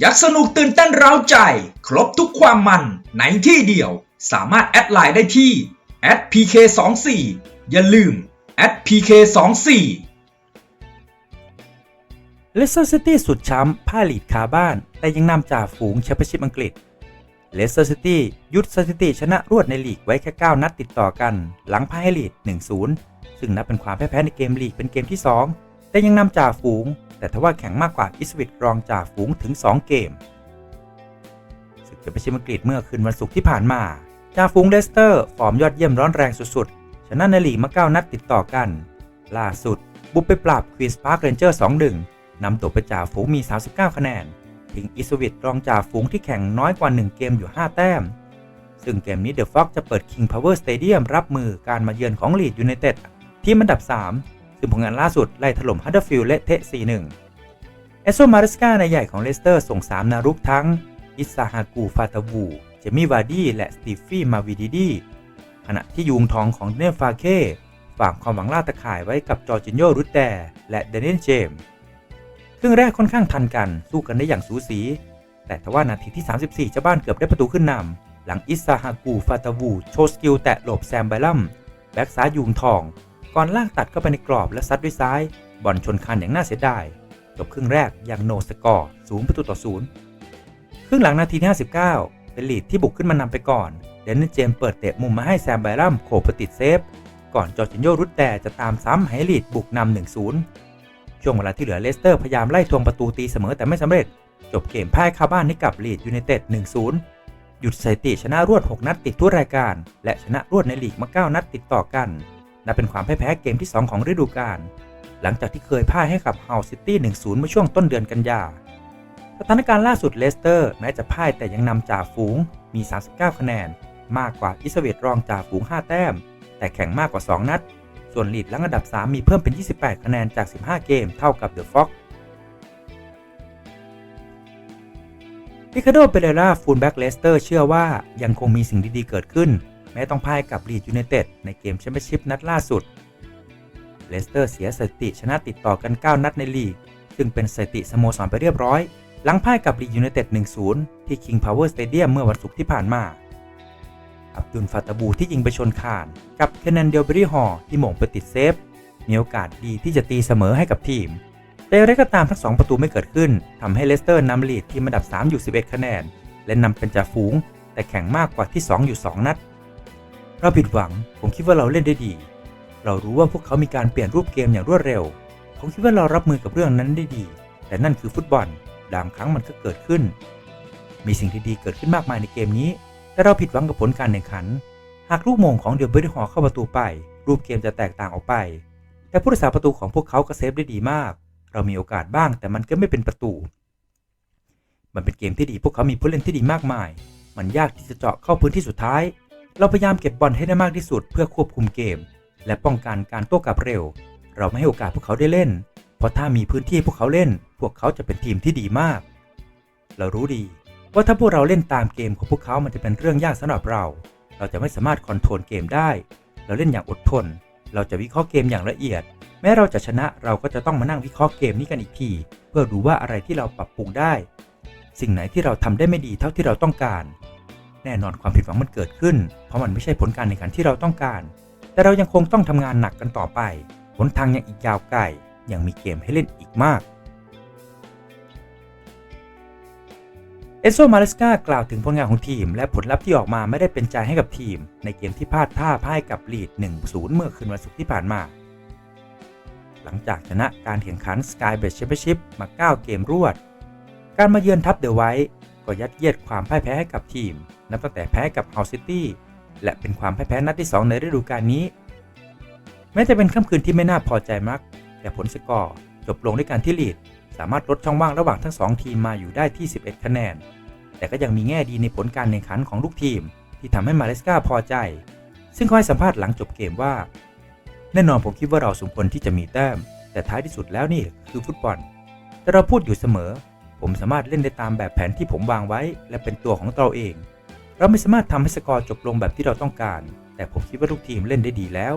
อยากสนุกตื่นเต้นเร้าใจ ครบทุกความมันในที่เดียว สามารถแอดไลน์ได้ที่ @pk24 อย่าลืม @pk24 เลสเตอร์ซิตี้สุดช้ำพ่ายลีดคาบ้าน แต่ยังนำจ่าฝูงแชมเปี้ยนชิพอังกฤษเลสเตอร์ซิตี้ยุดสถิติชนะรวดในลีกไว้แค่ 9 นัดติดต่อกัน หลังพ่ายให้ลีด 1-0 ซึ่งนับเป็นความแพ้แพ้ในเกมลีกเป็นเกมที่ 2 แต่ยังนำจ่าฝูง แต่ทว่าแข็งมากกว่าอิสวิตรองจ่าฝูงถึง 2 เกมศึกเปี้ยนชิพอังกฤษเมื่อคืนวันศุกร์ที่ผ่านมาจ่าฝูงเลสเตอร์ ฟอร์มยอดเยี่ยมร้อนแรงสุดๆ ชนะในลีกมา 9 นัดติดต่อกัน ล่าสุด บุกไปปราบควีนส์พาร์คเรนเจอร์2-1นำตัวไปจ่าฝูงมี 39 คะแนนทิ้งอิสวิตรองจ่าฝูงที่แข่งน้อยกว่า 1 เกมอยู่ 5 แต้ม ซึ่งเกมนี้เดอะฟ็อกจะเปิด King Power Stadium รับมือการมาเยือนของลีดยูไนเต็ดทีมอันดับ 3 ซึ่งผลงานล่าสุดไล่ถล่มฮัตเดอร์ฟิลด์เละเทะ 4-1 เอสโซมาริสกาในใหญ่ของเลสเตอร์ส่ง 3 นารุกทั้ง อิสซาฮากู ฟาตาวู เจมี่วาร์ดี้ และสตีฟี่ มาวิดิดี ขณะที่ยูงทองของเนฟฟาเคฝากความหวังล่าตะข่ายไว้กับจอร์จินโยรุตแดและเดนเนนเจมส์ครึ่งแรกค่อนข้างทันกันสู้กันได้อย่างสูสี แต่ทว่านาทีที่ 34 เจ้าบ้านเกือบได้ประตูขึ้นนำหลังอิสซาฮากู ฟาตาวู โชว์สกิลแตะหลบแซมไบลัม แบ็กซ้ายยุงทอง ก่อนล่ากตัดเข้าไปในกรอบและซัดด้วยซ้าย บอลชนคานอย่างน่าเสียดาย จบครึ่งแรกอย่างโนสกอร์ศูนย์ประตูต่อศูนย์ครึ่งหลังนาทีที่ 59 เป็นลีดที่บุกขึ้นมานำไปก่อน เดนนิสเจมเปิดเตะมุมมาให้แซมไบลัมโขบไปติดเซฟ ก่อนจอร์จินโยรุตแต่จะตามซ้ำให้ลีดบุกนำ1-0 ช่วงเวลาที่เหลือเลสเตอร์พยายามไล่ทวงประตูตีเสมอแต่ไม่สำเร็จ จบเกมพ่ายคาบ้านให้กับลีดยูไนเต็ด1-0หยุดสถิติชนะรวด 6 นัดติดทุกรายการ และชนะรวดในลีกมา 9 นัดติดต่อกัน นับเป็นความพ่ายแพ้เกมที่ 2 ของฤดูกาลหลังจากที่เคยพ่ายให้กับเฮาซิตี้ 1-0 เมื่อช่วงต้นเดือนกันยาสถานการณ์ล่าสุดเลสเตอร์แม้จะพ่ายแต่ยังนำจ่าฝูงมี 39 คะแนน มากกว่าอิสเวตรองจ่าฝูง 5 แต้ม แต่แข่งมากกว่า 2 นัด ส่วนลีดลังอันดับ 3 มีเพิ่มเป็น 28 คะแนนจาก 15 เกมเท่ากับเดอะฟ็อกริคาโดเปเรราฟูลแบ็กเลสเตอร์เชื่อว่ายังคงมีสิ่งดีๆเกิดขึ้น แม้ต้องพ่ายกับลีดยูไนเต็ดในเกมแชมเปี้ยนชิพนัดล่าสุด เลสเตอร์เสียสถิติชนะติดต่อกัน 9 นัดในลีก ซึ่งเป็นสถิติสโมสรไปเรียบร้อย หลังพ่ายกับลีดยูไนเต็ด 1-0 ที่ King Power Stadium เมื่อวันศุกร์ที่ผ่านมา อับดุลฟาตาบูที่ยิงไปชนคาน กับเคนนันเดลเบรีฮอที่หม่งไปติดเซฟ มีโอกาสดีที่จะตีเสมอให้กับทีม แต่อย่างไรก็ตามทั้ง2ประตูไม่เกิดขึ้นทำให้เลสเตอร์นำลีดทีมอันดับ 3 อยู่ 11 คะแนน และนำเป็นจ่าฝูง แต่แข่งมากกว่าที่ 2 อยู่ 2 นัด เราผิดหวัง ผมคิดว่าเราเล่นได้ดี เรารู้ว่าพวกเขามีการเปลี่ยนรูปเกมอย่างรวดเร็ว ผมคิดว่าเรารับมือกับเรื่องนั้นได้ดี แต่นั่นคือฟุตบอลบางครั้งมันก็เกิดขึ้น มีสิ่งที่ดีเกิดขึ้นมากมายในเกมนี้ แต่เราผิดหวังกับผลการแข่งขัน หากลูกโมงของเดลเบอร์ฮอเข้าประตูไป รูปเกมจะแตกต่างออกไป แต่ผู้รักษาประตูของพวกเขาก็เซฟได้ดีมาก เรามีโอกาสบ้าง แต่มันก็ไม่เป็นประตู มันเป็นเกมที่ดีพวกเขามีผู้เล่นที่ดีมากมาย มันยากที่จะเจาะเข้าพื้นที่สุดท้าย เราพยายามเก็บบอลให้ได้มากที่สุดเพื่อควบคุมเกม และป้องกันการโต้กลับเร็ว เราไม่ให้โอกาสพวกเขาได้เล่น เพราะถ้ามีพื้นที่ให้พวกเขาเล่น พวกเขาจะเป็นทีมที่ดีมาก เรารู้ดี ว่าถ้าพวกเราเล่นตามเกมของพวกเขามันจะเป็นเรื่องยากสำหรับเรา เราจะไม่สามารถคอนโทรลเกมได้ เราเล่นอย่างอดทน เราจะวิเคราะห์เกมอย่างละเอียด แม้เราจะชนะเราก็จะต้องมานั่งวิเคราะห์เกมนี้กันอีกที เพื่อดูว่าอะไรที่เราปรับปรุงได้ สิ่งไหนที่เราทำได้ไม่ดีเท่าที่เราต้องการ แน่นอนความผิดหวังมันเกิดขึ้น เพราะมันไม่ใช่ผลการแข่งขันที่เราต้องการ แต่เรายังคงต้องทำงานหนักกันต่อไป หนทางยังอีกยาวไกล ยังมีเกมให้เล่นอีกมาก เอโซมาเลสกากล่าวถึงผลงานของทีม และผลลัพธ์ที่ออกมาไม่ได้เป็นใจให้กับทีม ในเกมที่พลาดท่าพ่ายกับลีด 1-0 เมื่อคืนวันศุกร์ที่ผ่านมา หลังจากชนะการแข่งขัน Sky Bet Championship มา 9 เกมรวด การมาเยือนทัพเดอะไวท์ก็ยัดเยียดความพ่ายแพ้ให้กับทีม นับตั้งแต่แพ้กับ Hull City และเป็นความพ่ายแพ้นัดที่ 2 ในฤดูกาลนี้ แม้จะเป็นค่ำคืนที่ไม่น่าพอใจมาก แต่ผลสกอร์จบลงด้วยการที่ลีด สามารถลดช่องว่างระหว่างทั้ง 2 ทีมมาอยู่ได้ที่ 11 คะแนน แต่ก็ยังมีแง่ดีในผลการแข่งขันของลูกทีม ที่ทำให้มาเลสกาพอใจ ซึ่งเขาให้สัมภาษณ์หลังจบเกมว่า แน่นอนผมคิดว่าเราสมควรที่จะมีแต้ม แต่ท้ายที่สุดแล้วนี่คือฟุตบอล แต่เราพูดอยู่เสมอ ผมสามารถเล่นได้ตามแบบแผนที่ผมวางไว้ และเป็นตัวของเราเอง เราไม่สามารถทำให้สกอร์จบลงแบบที่เราต้องการ แต่ผมคิดว่าทุกทีมเล่นได้ดีแล้ว